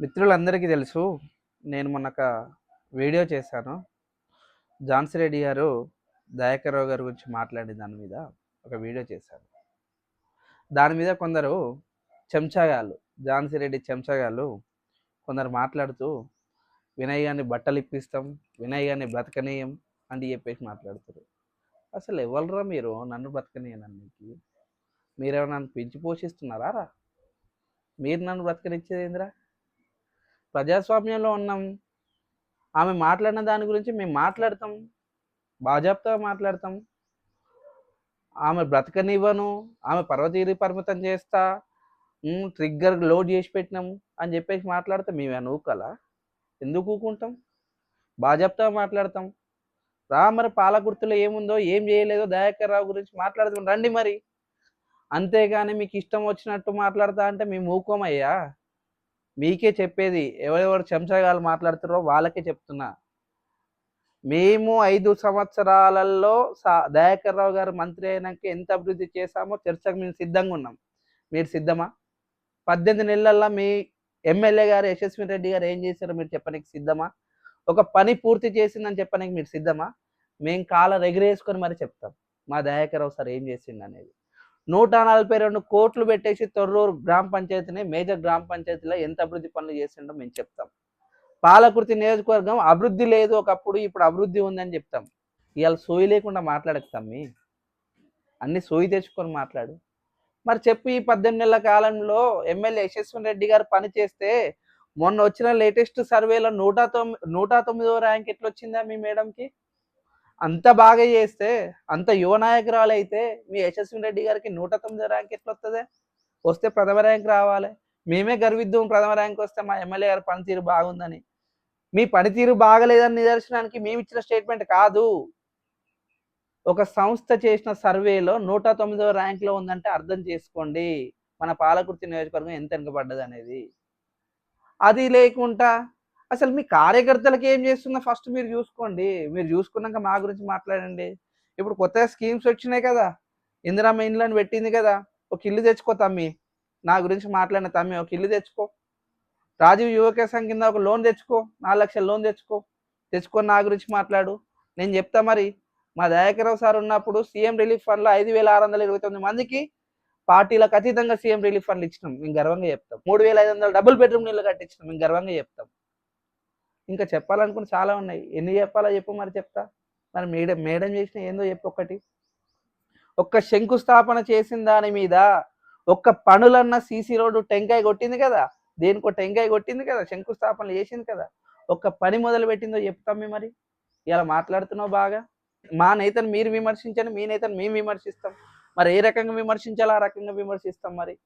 మిత్రులందరికీ తెలుసు నేను మొన్న ఒక వీడియో చేశాను. ఝాన్సీ రెడ్డి గారు దయాకర్ రావు గారి గురించి మాట్లాడే దాని మీద ఒక వీడియో చేశాను దాని మీద కొందరు చెంచాగాళ్ళు ఝాన్సీ రెడ్డి చెంచాగాళ్ళు కొందరు మాట్లాడుతూ వినయ్ గారిని బట్టలు ఇప్పిస్తాం వినయ్ గారిని బ్రతకనీయం అని చెప్పేసి మాట్లాడుతారు. అసలు ఎవరురా మీరు? నన్ను బ్రతకనీయనన్నికి మీరేమో నన్ను పెంచి పోషిస్తున్నారా రా? మీరు నన్ను బ్రతకనిచ్చేది ఏందిరా? ప్రజాస్వామ్యంలో ఉన్నాం. ఆమె మాట్లాడిన దాని గురించి మేము మాట్లాడతాం. బాజాప్తా మాట్లాడతాం. ఆమె బ్రతకనివ్వను. ఆమె పర్వతీరి పరిమితం చేస్తా. ట్రిగ్గర్ లోడ్ చేసి పెట్టినాము అని చెప్పేసి మాట్లాడితే మేము ఊకలా? ఎందుకు ఊకుంటాం? బాజాప్తా మాట్లాడతాం. రా మరి పాలకుర్తిలో ఏముందో ఏం చేయలేదో దయాకర్ రావు గురించి మాట్లాడదాం. రండి మరి. అంతేగాని మీకు ఇష్టం వచ్చినట్టు మాట్లాడతా అంటే మేము ఊకోమయ్యా? మీకే చెప్పేది. ఎవరెవరు చెంచగాలు మాట్లాడుతారో వాళ్ళకే చెప్తున్నా. మేము ఐదు సంవత్సరాలలో సా దయాకర్ రావు గారు మంత్రి అయినాక ఎంత అభివృద్ధి చేశామో చర్చకు మేము సిద్ధంగా ఉన్నాం. మీరు సిద్ధమా? పద్దెనిమిది నెలల్లో మీ ఎమ్మెల్యే గారు యశస్వి రెడ్డి గారు ఏం చేశారో మీరు చెప్పడానికి సిద్ధమా? ఒక పని పూర్తి చేసిందని చెప్పడానికి మీరు సిద్ధమా? మేము కాల రెగరేసుకొని మరి చెప్తాం. మా దయాకర్ రావు సార్ ఏం చేసిండు అనేది నూట నలభై రెండు కోట్లు పెట్టేసి తొర్రూరు గ్రామ పంచాయతీని మేజర్ గ్రామ పంచాయతీలో ఎంత అభివృద్ధి పనులు చేసిండో మేము చెప్తాం. పాలకుర్తి నియోజకవర్గం అభివృద్ధి లేదు ఒకప్పుడు ఇప్పుడు అభివృద్ధి ఉందని చెప్తాం. ఇవాళ సోయి లేకుండా మాట్లాడక మీ అన్ని సోయి తెచ్చుకొని మాట్లాడు. మరి చెప్పు ఈ పద్దెనిమిది నెలల కాలంలో ఎమ్మెల్యే యశస్వన్ రెడ్డి గారు పని చేస్తే మొన్న వచ్చిన లేటెస్ట్ సర్వేలో నూట తొమ్మిది నూట తొమ్మిదో ర్యాంక్ ఎట్లా వచ్చిందా మీ మేడంకి? అంత బాగా చేస్తే అంత యువ నాయకురాలు అయితే మీ యశస్వి రెడ్డి గారికి నూట తొమ్మిది ర్యాంక్ ఎట్లా వస్తుంది వస్తే ప్రథమ ర్యాంక్ రావాలి. మేమే గర్విద్దాం ప్రథమ ర్యాంక్ వస్తే మా ఎమ్మెల్యే గారి పనితీరు బాగుందని. మీ పనితీరు బాగలేదని నిదర్శనానికి మేము ఇచ్చిన స్టేట్మెంట్ కాదు. ఒక సంస్థ చేసిన సర్వేలో నూట తొమ్మిదో ర్యాంక్లో ఉందంటే అర్థం చేసుకోండి. మన పాలకుర్తి నియోజకవర్గం ఎంత వెనుకబడ్డది అనేది అది లేకుండా అసలు మీ కార్యకర్తలకు ఏం చేస్తుందో ఫస్ట్ మీరు చూసుకోండి. మీరు చూసుకున్నాక మా గురించి మాట్లాడండి. ఇప్పుడు కొత్తగా స్కీమ్స్ వచ్చినాయి కదా. ఇందిరామ్మ ఇండ్లని పెట్టింది కదా. ఒక ఇల్లు తెచ్చుకో తమ్మి. నా గురించి మాట్లాడిన తమ్మి ఒక ఇల్లు తెచ్చుకో. రాజీవ్ యువక సంఘ కింద ఒక లోన్ తెచ్చుకో. నాలుగు లక్షల లోన్ తెచ్చుకో. తెచ్చుకొని నా గురించి మాట్లాడు. నేను చెప్తా మరి. మా దయాకరావు సార్ ఉన్నప్పుడు సీఎం రిలీఫ్ ఫండ్లో ఐదు వేల ఆరు వందల ఇరవై తొమ్మిది మందికి పార్టీలకు అతీతంగా సీఎం రిలీఫ్ ఫండ్లు ఇచ్చినాం. మేము గర్వంగా చెప్తాం. మూడు వేల ఐదు వందల డబుల్ బెడ్రూమ్ నీళ్ళు కట్టించినాం. మేము గర్వంగా చెప్తాం. ఇంకా చెప్పాలనుకుని చాలా ఉన్నాయి. ఎన్ని చెప్పాలో చెప్పు మరి చెప్తా. మరి మేడం మేడం చేసిన ఏందో చెప్పు ఒక్కటి ఒక్క శంకుస్థాపన చేసిన దాని మీద ఒక్క పనులన్న సీసీ రోడ్డు టెంకాయ కొట్టింది కదా? దేనికో టెంకాయ కొట్టింది కదా? శంకుస్థాపనలు చేసింది కదా? ఒక్క పని మొదలు పెట్టిందో చెప్తాం మరి. ఇలా మాట్లాడుతున్నావు బాగా. మా నేతను మీరు విమర్శించండి మీ నేతను మేము విమర్శిస్తాం. మరి ఏ రకంగా విమర్శించాలో ఆ రకంగా విమర్శిస్తాం మరి.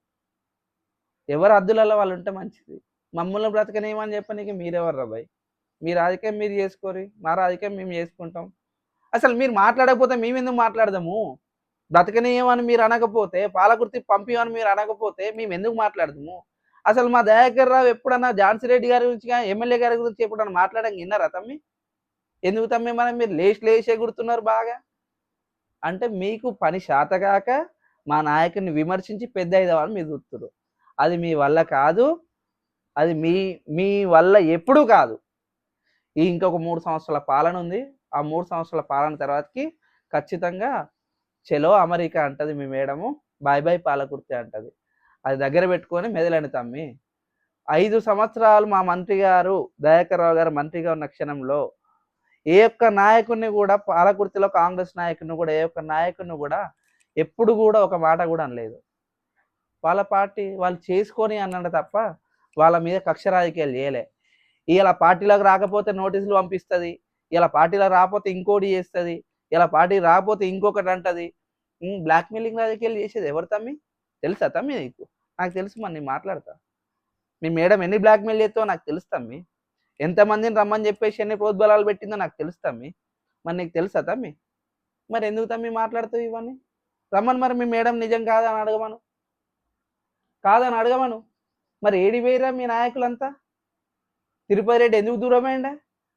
ఎవరు అద్దులలో వాళ్ళు ఉంటే మంచిది. మమ్మల్ని బ్రతకనేమని చెప్పనీకి మీరెవరు రాబాయి మీ రాజకీయం మీరు చేసుకోరి మా రాజకీయం మేము చేసుకుంటాం. అసలు మీరు మాట్లాడకపోతే మేము ఎందుకు మాట్లాడదాము? బ్రతకనీయమని మీరు అనకపోతే పాలకుర్తి పంపియమని మీరు అనకపోతే మేము ఎందుకు మాట్లాడదాము? అసలు మా దయాకర్ రావు ఎప్పుడన్నా ఝాన్సీ రెడ్డి గారి గురించి కానీ ఎమ్మెల్యే గారి గురించి ఎప్పుడన్నా మాట్లాడడం విన్నారా తమ్మి? ఎందుకు తమ్మి మనం మీరు లేచి లేచే గుర్తున్నారు బాగా? అంటే మీకు పని శాతగాక మా నాయకుడిని విమర్శించి పెద్ద అయిదామని మీరు చూస్తున్నారు అది మీ వల్ల కాదు. అది మీ మీ వల్ల ఎప్పుడూ కాదు. ఈ ఇంకొక మూడు సంవత్సరాల పాలన ఉంది. ఆ మూడు సంవత్సరాల పాలన తర్వాతకి ఖచ్చితంగా చెలో అమెరికా అంటది మీ మేడము. బాయ్ బాయ్ పాలకుర్తి అంటది. అది దగ్గర పెట్టుకొని మెదలని తమ్మి. ఐదు సంవత్సరాలు మా మంత్రి గారు దయాకర్రావు గారు మంత్రిగా ఉన్న క్షణంలో ఏ ఒక్క నాయకుడిని కూడా పాలకుర్తిలో కాంగ్రెస్ నాయకుడిని కూడా ఏ ఒక్క నాయకుడిని కూడా ఎప్పుడు కూడా ఒక మాట కూడా అనలేదు. వాళ్ళ పార్టీ వాళ్ళు చేసుకొని అన్నాడు తప్ప వాళ్ళ మీద కక్ష రాజకీయాలు చేయలే. ఇలా పార్టీలోకి రాకపోతే నోటీసులు పంపిస్తుంది ఇలా పార్టీలో రాకపోతే ఇంకోటి చేస్తుంది ఇలా పార్టీ రాకపోతే ఇంకొకటి అంటది. బ్లాక్మెయిలింగ్ రాజకీయాలు చేసేది ఎవరు తమ్మి? తెలుసా తమ్మి నీకు? నాకు తెలుసు మరి నేను మాట్లాడతా. మీ మేడం ఎన్ని బ్లాక్మెయిల్ చేస్తావో నాకు తెలుసు తమ్మి. ఎంతమందిని రమ్మని చెప్పేసి ఎన్ని ప్రోద్బలాలు పెట్టిందో నాకు తెలుసు తమ్మి. మరి నీకు తెలుసా తమ్మి? మరి ఎందుకు తమ్మి మాట్లాడుతావు ఇవన్నీ? రమ్మని మరి మీ మేడం నిజం కాదని అడగమను. కాదని అడగమను. మరి ఏడి వేయరా మీ నాయకులంతా? తిరుపతి రెడ్డి ఎందుకు దూరమైండే?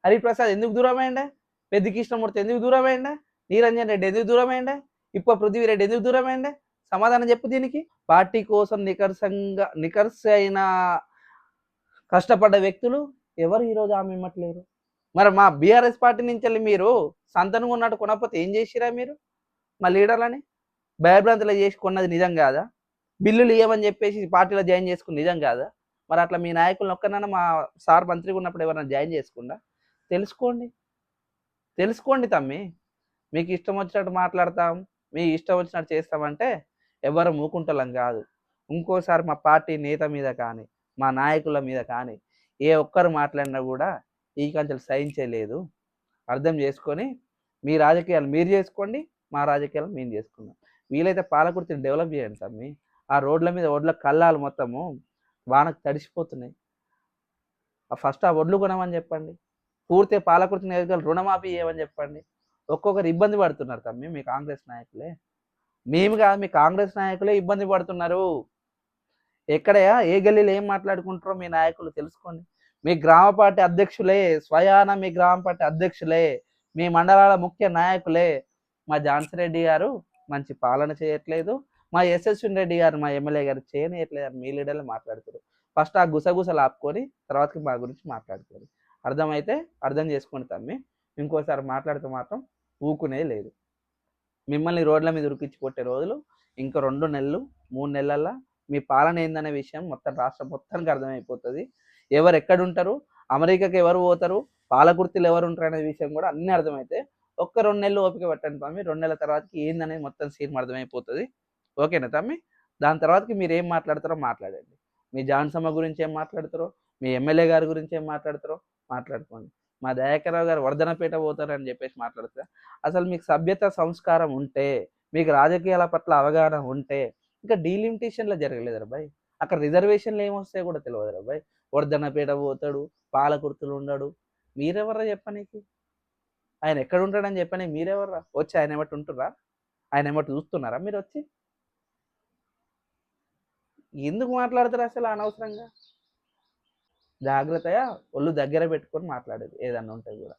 హరిప్రసాద్ ఎందుకు దూరమైండే? పెద్ద కృష్ణమూర్తి ఎందుకు దూరమైండే? నీరంజన్ రెడ్డి ఎందుకు దూరమైండే? ఇప్ప పృథ్వీరెడ్డి ఎందుకు దూరమైండే? సమాధానం చెప్పు దీనికి. పార్టీ కోసం నికర్సంగా నికర్స అయిన కష్టపడ్డ వ్యక్తులు ఎవరు ఈరోజు ఆమె ఇమ్మట్లేరు? మరి మా బీఆర్ఎస్ పార్టీ నుంచి వెళ్ళి మీరు సంతనంగా ఉన్నట్టు కొనకపోతే ఏం చేసిరా మీరు? మా లీడర్లని? భయభ్రాంతులు చేసి కొన్నది నిజం కాదా? బిల్లులు ఇవ్వమని చెప్పేసి పార్టీలో జాయిన్ చేసుకుని నిజం కాదా? మరి అట్లా మీ నాయకులను ఒక్కనైనా మా సార్ మంత్రిగా ఉన్నప్పుడు ఎవరైనా జాయిన్ చేసుకుండా తెలుసుకోండి. తెలుసుకోండి తమ్మి. మీకు ఇష్టం వచ్చినట్టు మాట్లాడతాం. మీ ఇష్టం వచ్చినట్టు చేస్తామంటే ఎవరు మూకుంటలం కాదు. ఇంకోసారి మా పార్టీ నేత మీద కానీ మా నాయకుల మీద కానీ ఏ ఒక్కరు మాట్లాడినా కూడా ఈ కంచెలు సహించలేదు అర్థం చేసుకొని మీ రాజకీయాలు మీరు చేసుకోండి మా రాజకీయాలు మేము చేసుకుందాం. వీలైతే పాలకుర్తిని డెవలప్ చేయండి తమ్మి. ఆ రోడ్ల మీద ఒడ్ల కళ్ళాలు మొత్తము వానకు తడిసిపోతున్నాయి. ఫస్ట్ ఆ ఒడ్లు కొనమని చెప్పండి. పూర్తి పాలకుర్తి నియోజకవర్గం రుణమాఫీ చేయమని చెప్పండి. ఒక్కొక్కరు ఇబ్బంది పడుతున్నారు తమ్మి మీ కాంగ్రెస్ నాయకులే. మేము కాదు మీ కాంగ్రెస్ నాయకులే ఇబ్బంది పడుతున్నారు. ఎక్కడ ఏ గల్లీలో ఏం మాట్లాడుకుంటారో మీ నాయకులు తెలుసుకోండి. మీ గ్రామ పార్టీ అధ్యక్షులే స్వయాన మీ గ్రామ పార్టీ అధ్యక్షులే మీ మండలాల ముఖ్య నాయకులే. మా ఝాన్సీ రెడ్డి గారు మంచి పాలన చేయట్లేదు. మా యశస్విని రెడ్డి గారు మా ఎమ్మెల్యే గారు చేయనియట్లేదు మీ లీడర్లు మాట్లాడుతారు ఫస్ట్ ఆ గుసగుసలు ఆపుకొని తర్వాతకి మా గురించి మాట్లాడుతారు అర్థమైతే అర్థం చేసుకోండి తమ్మి. ఇంకోసారి మాట్లాడితే మాత్రం ఊకునేది లేదు. మిమ్మల్ని రోడ్ల మీద ఉరికించి కొట్టే రోజులు ఇంకా రెండు నెలలు మూడు నెలల్లో మీ పాలన ఏందనే విషయం మొత్తం రాష్ట్రం మొత్తానికి అర్థమైపోతుంది. ఎవరు ఎక్కడ ఉంటారు అమెరికాకి ఎవరు పోతారు పాలకుర్తిలు ఎవరు ఉంటారు అనే విషయం కూడా అన్నీ అర్థమైతే ఒక్క రెండు నెలలు ఓపిక పెట్టండి తమ్మి. రెండు నెలల తర్వాతకి ఏందనేది మొత్తం సీన్ అర్థమైపోతుంది. ఓకేనా తమ్మి? దాని తర్వాతకి మీరు ఏం మాట్లాడతారో మాట్లాడండి. మీ జాన్సమ్మ గురించి ఏం మాట్లాడతారో మీ ఎమ్మెల్యే గారి గురించి ఏం మాట్లాడతారో మాట్లాడుకోండి. మా దయాకర్రావు గారు వర్ధనపేట పోతారని చెప్పేసి మాట్లాడతారు అసలు మీకు సభ్యత సంస్కారం ఉంటే మీకు రాజకీయాల పట్ల అవగాహన ఉంటే ఇంకా డీలిమిటేషన్లో జరగలేదు అబ్బాయి అక్కడ రిజర్వేషన్లు ఏమొస్తాయో కూడా తెలియదు అబ్బాయి వర్ధనపేట పోతాడు పాలకుర్తులు ఉండడు. మీరెవర్రా చెప్పనీకి ఆయన ఎక్కడ ఉంటాడని చెప్పని మీరెవర్రా? వచ్చి ఆయన ఏమట్టి ఉంటురా ఆయన ఏమట్టి చూస్తున్నారా మీరు వచ్చి? ఎందుకు మాట్లాడతారు అసలు అనవసరంగా? జాగ్రత్తగా ఒళ్ళు దగ్గర పెట్టుకొని మాట్లాడేది ఏదన్నా ఉంటే కూడా.